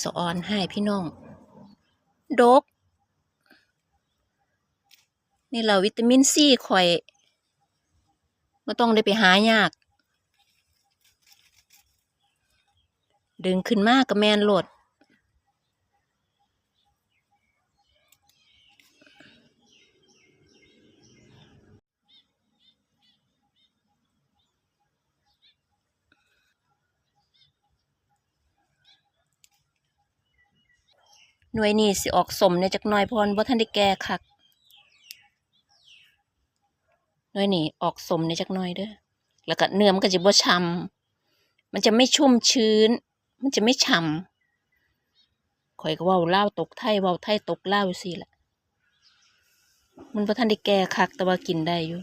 สออนให้พี่น้อง ดก นี่เราวิตามินซีข่อยไม่ต้องได้ไปหายาก ดึงขึ้นมากกระแมนโหลด หน่วยนี้สิออกสมในจักหน่อยพราะว่าบ่ทันได้แก่คักหน่วยนี้ออกสมในจักหน่อยเด้อแล้วก็เนื้อมันก็จะบ่ฉ่ำมันจะไม่ชุ่มชื้น มันจะไม่ฉ่ำข่อยก็ว้าเลาตกไทยว้าไทยตกเลาวสิล่ะมันบ่ทันได้แก่คักแต่ว่ากินได้อยู่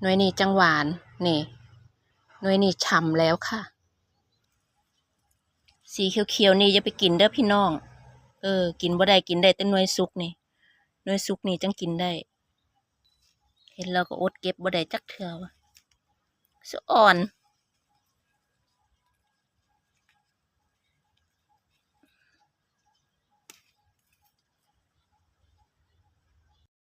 หน่วยนี้จังหวานนี่หน่วยนี้ฉ่ำแล้วค่ะ สีเขียวๆนี่อย่าไปกินเด้อพี่น้อง เออ กินบ่ได้กินได้แต่หน่วยสุกนี่หน่วยสุกนี่จังกินได้ เห็นเราก็อดเก็บบ่ได้จักเถื่อวะสะอ่อน